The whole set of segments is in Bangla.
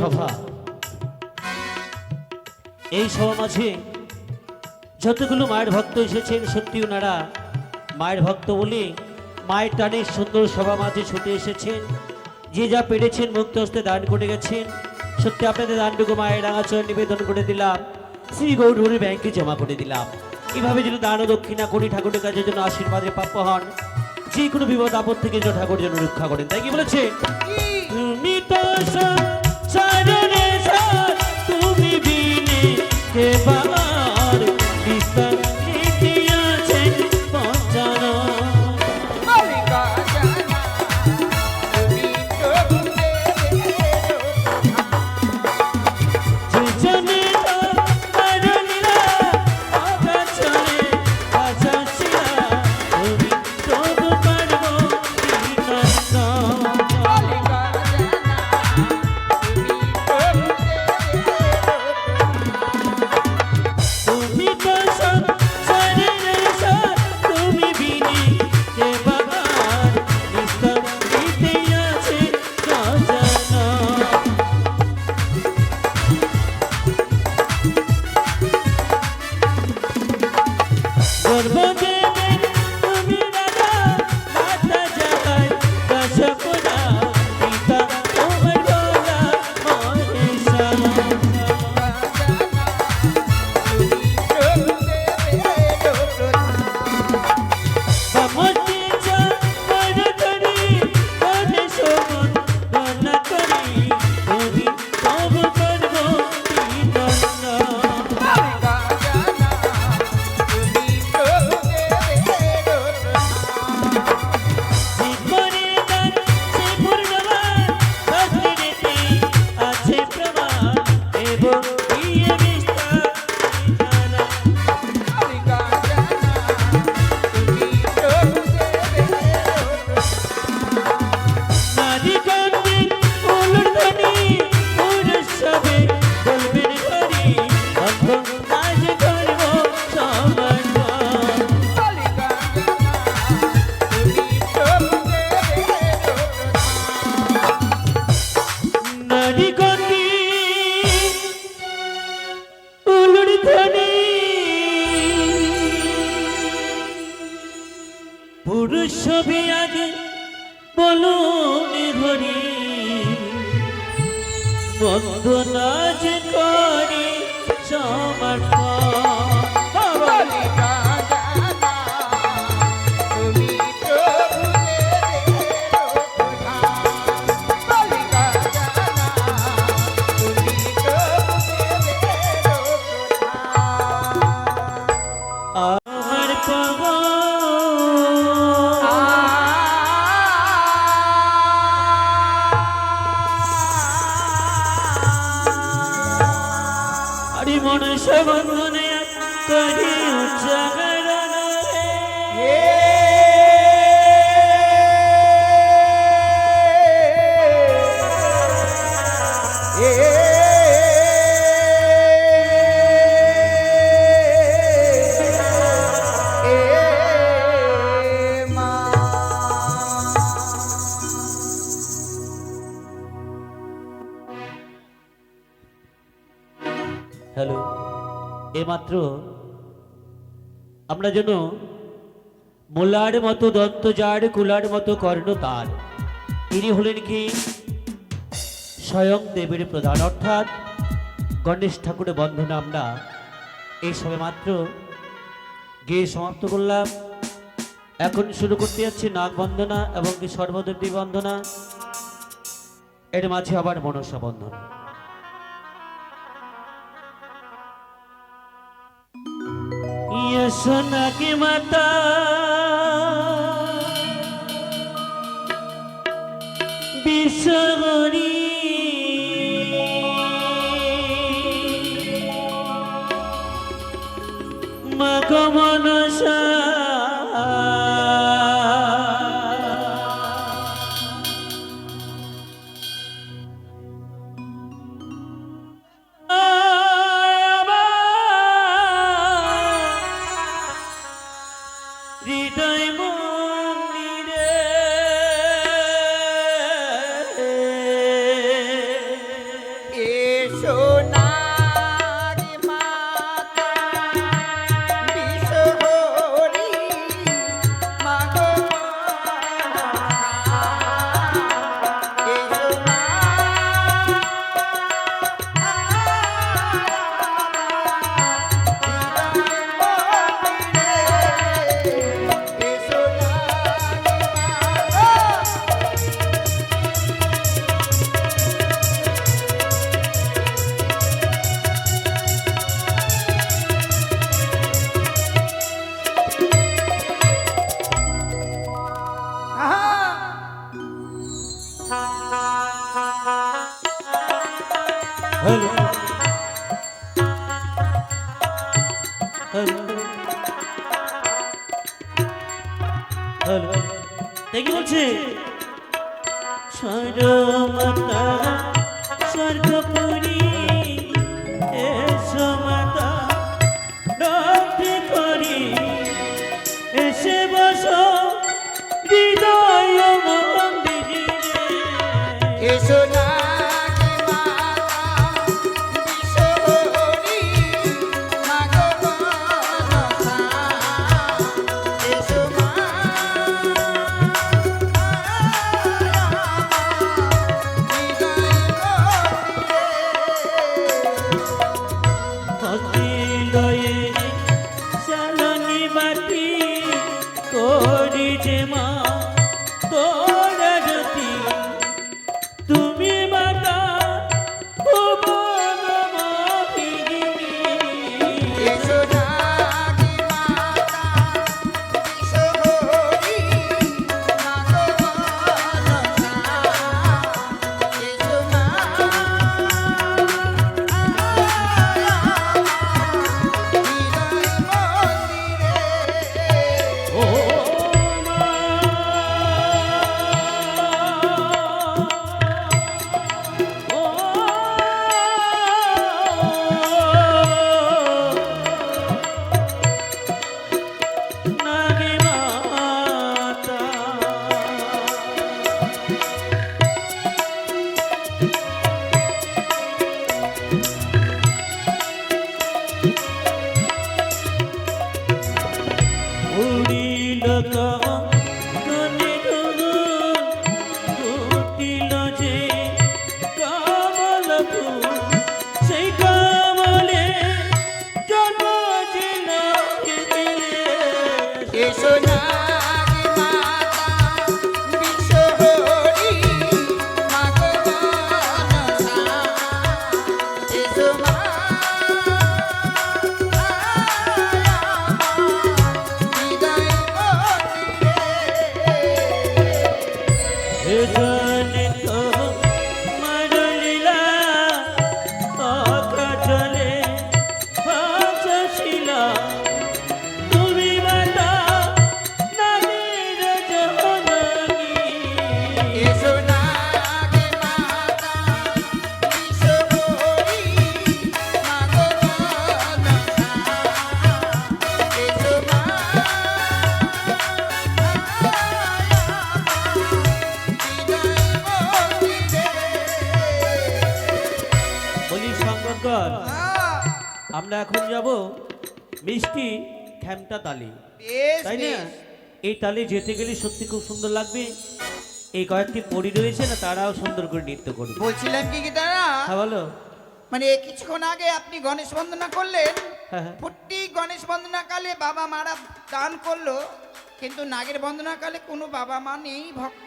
সভা। এই সভা মাঝে যতগুলো মায়ের ভক্ত এসেছেন সত্যি ওনারা মায়ের ভক্ত বলে মায়ের টানে সুন্দর সভা মাঝে ছুটে এসেছেন। যে যা পেরেছেন মুক্ত হস্তে দান করে গেছেন। সত্যি আপনাদের দানটুকু মায়ের রাঙাচরণ নিবেদন করে দিলাম। শ্রী গৌরী ব্যাংকে জমা করে দিলাম। এভাবে যদি দান দক্ষিণা করি ঠাকুরের কাছে যেন আশীর্বাদে প্রাপ্য হন। যে কোনো বিপদ আপদ থেকে যেন ঠাকুর যেন রক্ষা করেন। তাই কি বলেছে? তুমি তো কে বার এইমাত্র আমরা যেন মোলার মতো দন্তজার কুলার মতো কর্ণ তার তিনি হলেন কি স্বয়ং দেবের প্রধান। অর্থাৎ গণেশ ঠাকুরের বন্ধনে আমরা এই সবে মাত্র গিয়ে সমাপ্ত করলাম। এখন শুরু করতে যাচ্ছি নাগ বন্দনা এবং কি সর্বদেবী বন্দনা। এর মাঝে আবার মনসা বন্দনা। সোনা কি মাতা। বিশ্বগরী দেখি বলছে? সরমতা স্বর্গপুরী খ্যামটা তালি। তাই না? এই তালে যেতে গেলে সত্যি খুব সুন্দর লাগবে। এই কয়েকটি পরি রয়েছে না তারাও সুন্দর করে নৃত্য করবে। বলছিলাম কি কি দাদা হ্যাঁ বলো। মানে কিছুক্ষণ আগে আপনি গণেশ বন্দনা করলেন। হ্যাঁ হ্যাঁ। প্রতি গণেশ বন্দনা কালে বাবা মারা দান করল কিন্তু নাগের বন্দনা কালে কোনো বাবা মা নেই ভক্ত।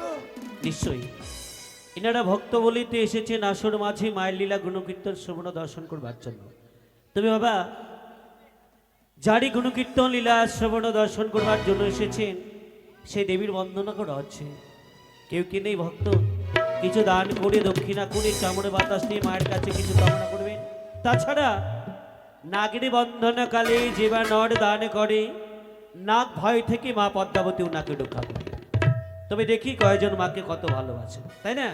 নিশ্চয়ই। এনারা ভক্ত বলিতে এসেছেন আসর মাঝে মায়ের লীলা গুণকীর্তন শ্রবণ দর্শন করবার জন্য। তুমি বাবা যারই গুণকীর্তন লীলা শ্রবণ দর্শন করবার জন্য এসেছেন সেই দেবীর বন্দনা করা হচ্ছে কেউ কি নেই ভক্ত? কিছু দান করে দক্ষিণা করে চামড়ে বাতাস নিয়ে মায়ের কাছে কিছু কামনা করবেন? তাছাড়া নাগিনী বন্ধনকালে যে বা নর দান করে নাগ ভয় থেকে মা পদ্মাবতী ওনাকে করে তবে দেখি কয়জন মাকে কত ভালোবাসে তাই না?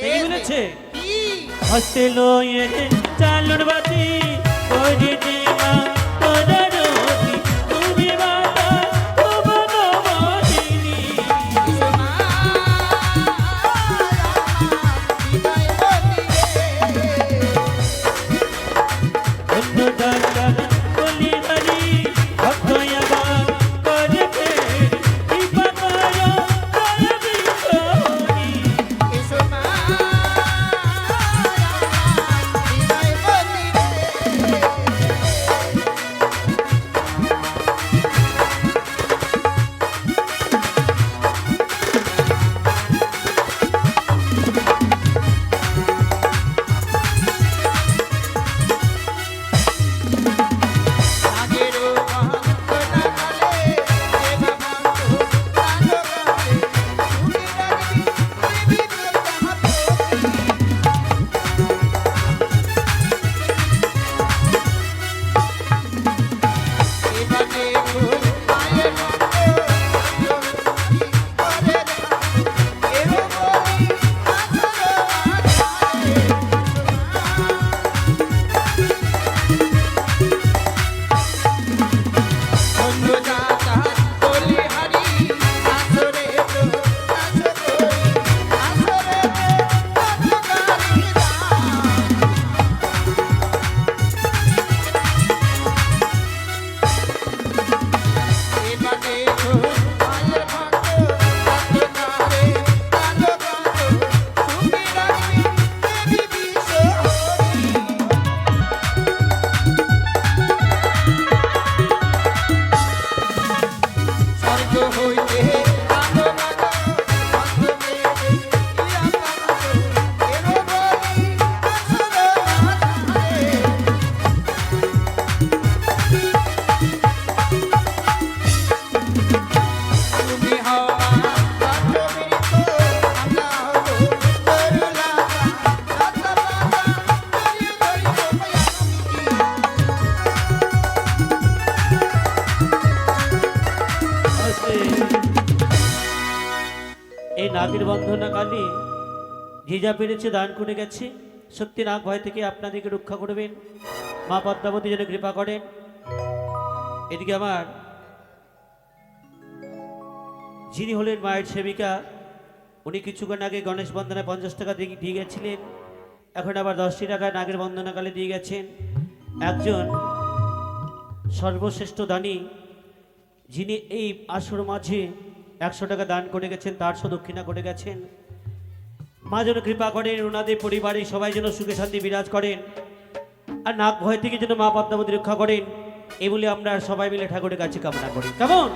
তাই বলেছে? হস্তে লয়ে চালন বাতি বন্ধনা কালী যে যা পেরেছে দান করে গেছে। সত্যি নাগ ভয় থেকে আপনাদেরকে রক্ষা করবেন। মা পদ্মাবতী যেন কৃপা করেন। এদিকে আমার যিনি হলেন মায়ের সেবিকা, উনি কিছুক্ষণ আগে গণেশ বন্দনায় পঞ্চাশ টাকা দিয়ে দিয়ে গেছিলেন। এখন আবার দশটি টাকা নাগের বন্দনাকালে দিয়ে গেছেন। একজন সর্বশ্রেষ্ঠ দানী, যিনি এই আসর মাঝে একশো টাকা দান করে গেছেন তার সদক্ষিণা করে গেছেন। মা যেন কৃপা করেন ওনাদের পরিবারে সবাই যেন সুখে শান্তি বিরাজ করেন। আর নাক ভয় থেকে যেন মা পদ্মাবতী রক্ষা করেন এই বলে আমরা সবাই মিলে ঠাকুরের কাছে কামনা করি। কেমন?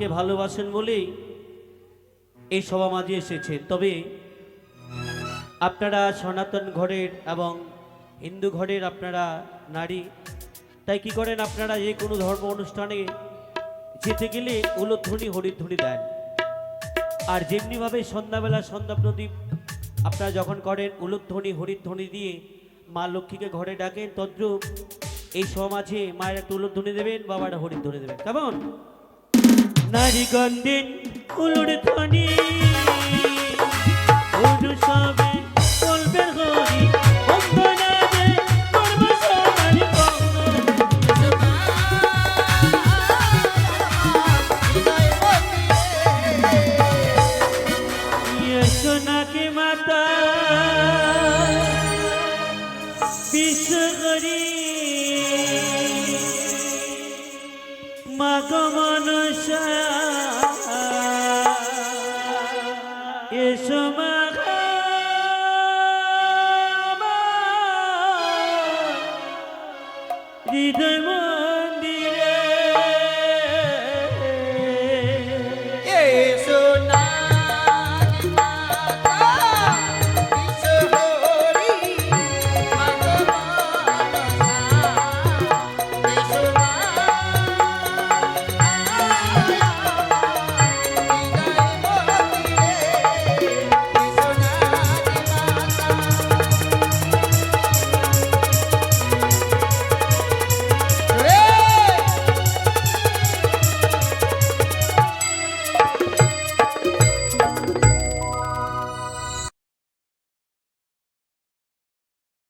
মাকে ভালোবাসেন বলেই এই সভা মাঝে এসেছেন। তবে আপনারা সনাতন ঘরের এবং হিন্দু ঘরের আপনারা নারী, তাই কি করেন আপনারা যে কোনো ধর্ম অনুষ্ঠানে যেতে গেলে উলোধ্বনি, হরিধ্বনি দেন। আর যেমনিভাবে সন্ধ্যাবেলা সন্ধ্যা প্রদীপ আপনারা যখন করেন, উলোধ্বনি, হরিধ্বনি দিয়ে মা লক্ষ্মীকে ঘরে ডাকেন, তদ্রুপ এই সমাজে মায়ের একটা উলোধ্বনি দেবেন, বাবারা হরিধ্বনি দেবেন। কেমন? আপনারই গন্ধেন ফুলুর ধনী সবে চলবে হরি